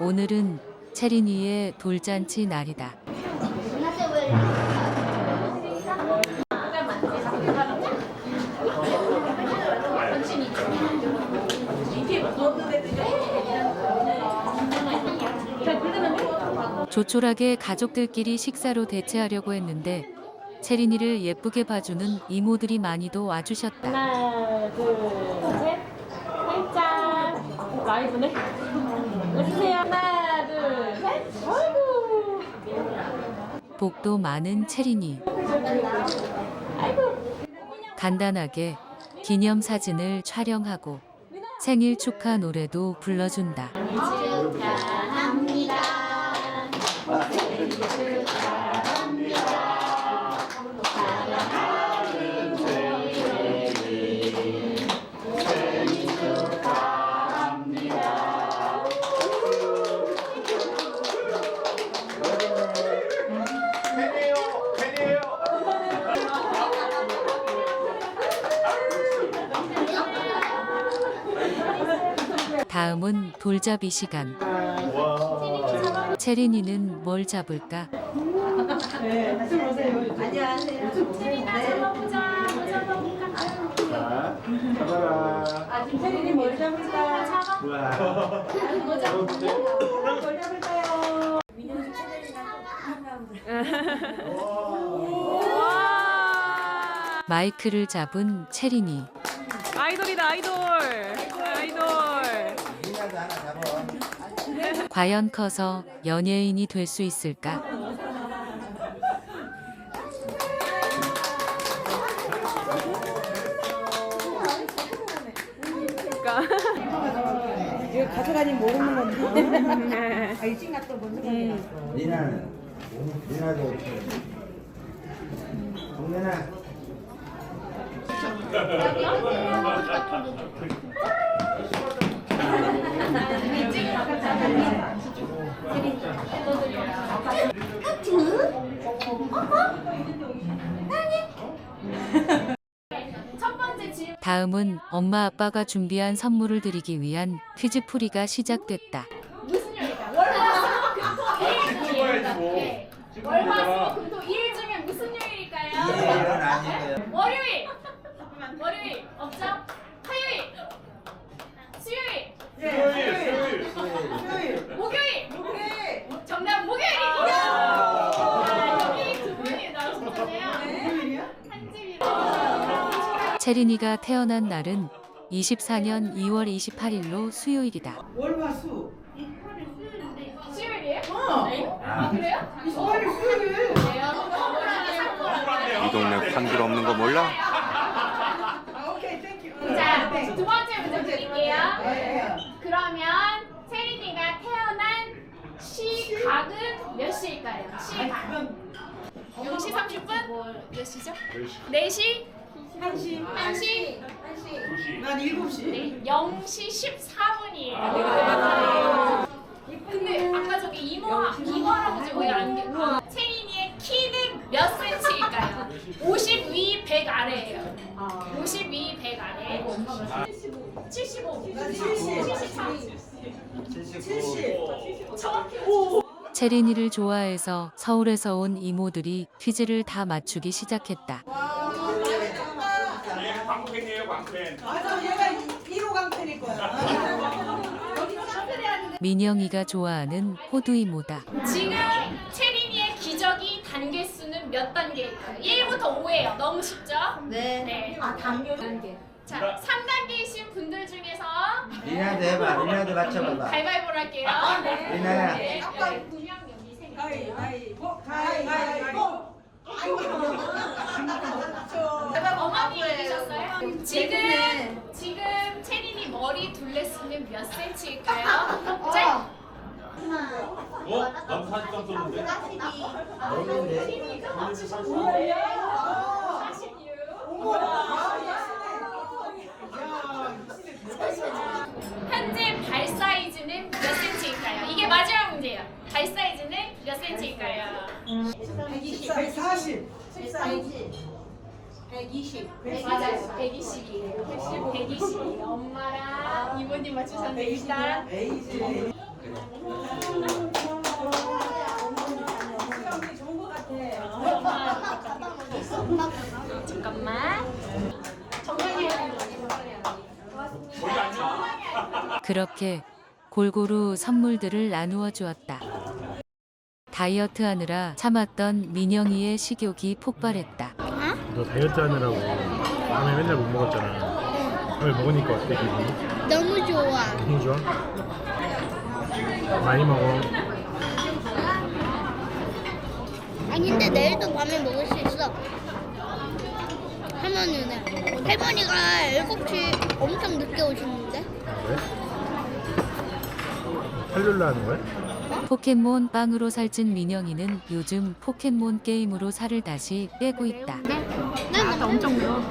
오늘은 체린이의 돌잔치 날이다. 조촐하게 가족들끼리 식사로 대체하려고 했는데 체린이를 예쁘게 봐주는 이모들이 많이도 와주셨다. 하나, 둘, 셋. 살짝 라이브네. 해주세요. 하나, 둘, 셋. 아이고. 복도 많은 체린이. 간단하게 기념 사진을 촬영하고 생일 축하 노래도 불러준다. 다음은 돌잡이 시간. 체린이는 뭘 잡을까? 자, 잡아라. 체린이 뭘 잡을까? 우와. 뭘 잡을까요? 마이크를 잡은 체린이. 아이돌이다, 아이돌. 아이돌. 과연 커서 연예인이 될 수 있을까? 이거 가져가니 모르는 건데. 아, 일찍 났어, 뭔 생각이 났어. 리나는 리나도 동민아 다음은 엄마 아빠가 준비한 선물을 드리기 위한 퀴즈풀이가 시작됐다. 월화수목금토 2일 중에 무슨 요일일까요? 아니고요 월요일. 월요일 없죠? 화요일. 수요일. 수요일, 수요일. 목요일. 오케이. 정답 목요일입니다. 자, 여기 두 분이 나오셨잖아요. 오늘이야? 한집이랑. 체린이가 태어난 날은 24년 2월 28일로 수요일이다. 월화수. 수요일이에요? 어. 네? 아, 그래요? 월요일 수요일. 이 동네 판길 없는 거 몰라? 아, 오케이, 땡큐. 자, 네. 두 번째 문제 드릴게요. 네. 그러면 세린이가 태어난 시각은 몇 시일까요? 시각. 0시 30분? 몇 시죠? 4시? 한시. 1시? 난 일곱 시. 네, 0시 14분이에요. 근데 아까 저기 이모, 이모 할아버지 왜 안, 계- 세린이의 키는 몇 센치일까요? 52, 100 아래예요. 52, 100 아래. 75. 75. 난 칠십. 73. 79 정확히 체린이를 좋아해서 서울에서 온 이모들이 퀴즈를 다 맞추기 시작했다. 광팬이에요, 광팬. 맞아, 얘가 1호 강팬일 거야. 민영이가 좋아하는 호두 이모다. 지금 체린이의 기저귀 단계 수는 몇 단계일까요? 1부터 5예요. 너무 쉽죠? 네. 네. 아, 단계. 단계. 자, 3단계이신 분들 중에서 리나도 해봐 리나도 맞춰봐봐 가위바위보를 할게요. 리나야 네. 네. 두명 여기 세 명. 가위바위보. 가위바위보. 어머니 이기셨어요? 지금 지금 체린이 머리 둘레수는 몇 센치일까요? 자, 어? 나도 사진 좀 썼는데. 모르는데 이거 맞추셨어요. 46. 현재 발 사이즈는 몇 센치일까요? 이게 마지막 문제예요. 발 사이즈는 몇 센치일까요? 140. 맞아요. 120이에요. 120. 엄마랑 이모님 맞추셨는데 일단 에이지. 잠깐만. 그렇게 골고루 선물들을 나누어 주었다. 다이어트 하느라 참았던 민영이의 식욕이 폭발했다. 너 다이어트 하느라고 라면 맨날 못 먹었잖아. 오늘 먹으니까 어때 기분이? 너무 좋아. 기분이 좋아? 많이 먹어. 아니 근데 내일도 밤에 먹을 수 있어. 할머니는 할머니가 7시 엄청 늦게 오시는데. 왜? 살룰라 하는 거야? 포켓몬 빵으로 살찐 민영이는 요즘 포켓몬 게임으로 살을 다시 빼고 있다. 네, 엄청 매워.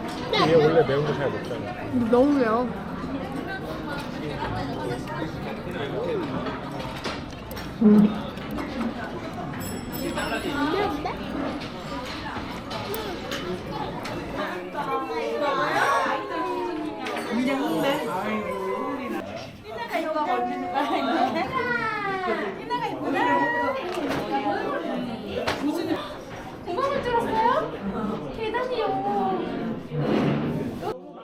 얘 원래 매운 거 잘 먹잖아. 너무 매워. 구멍을 뚫었어요? 대단해요.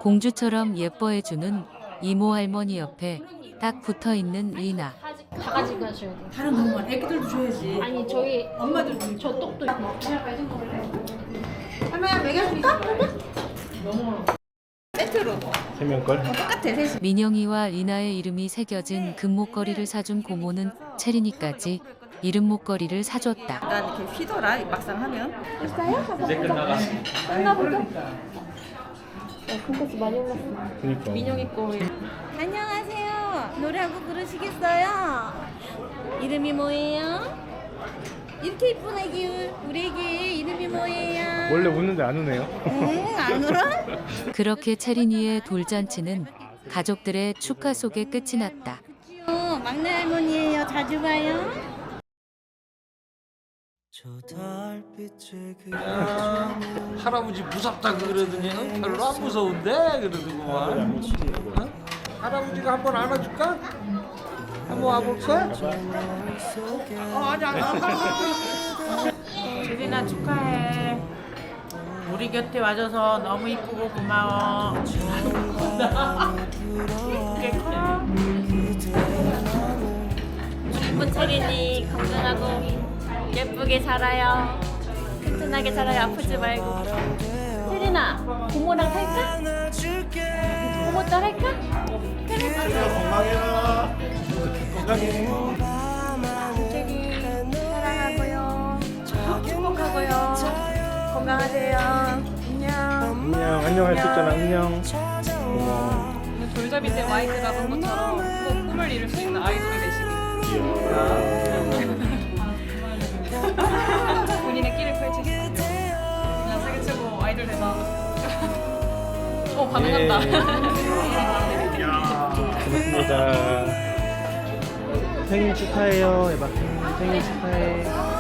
공주처럼 예뻐해주는 이모 할머니 옆에 딱 붙어 있는 리나. 다 가지고 가셔야 돼. 다른 동물 애기들도 줘야지. 아니 저희 엄마들도 저 똑도 있고. 할머니 먹여줄까? 세트로 세명 걸? 똑같아 셋이. 민영이와 리나의 이름이 새겨진 금목걸이를 사준 고모는 체리니까지 이름 목걸이를 사줬다. 약간 이렇게 휘더라 막상 하면. 이제 끝나 가. 그니까. 민영이 거. 안녕하세요. 노래 한곡 부르시겠어요? 이름이 뭐예요? 이렇게 이쁜 애기 우리 애기 이름이 뭐예요? 원래 웃는데 안 우네요. 응, 안 울어? 그렇게 체린이의 돌잔치는 가족들의 축하 속에 끝이 났다. 어, 막내 할머니예요. 자주 봐요. 할아버지 무섭다 그러더니 응? 별로 안 무서운데 그러더구만 응? 할아버지가 한번 안아줄까? 한번 와볼까? 어 아니 아니 주린아 축하해. 우리 곁에 와줘서 너무 이쁘고 고마워. 이렇게 커. 이쁜 체린이 건강하고 예쁘게 자라요. 튼튼하게 자라요. 아프지 말고. 체린아, 고모랑 살까? 고모 딸 할까? 그래. 체린 사랑하고요. 행복하고요. 건강하세요. 안녕. 안녕. 안녕 할 수 있잖아. 안녕. 고마워. 돌잡이 때 와이드 잡은 것처럼 꼭 꿈을 이룰 수 있는 아이돌이 되시길. 본인의 끼를 펼치시길. 나 세계 최고 아이돌 되다. 어 반응한다. 고맙습니다. 생일 축하해요. 해봐. 생일 축하해.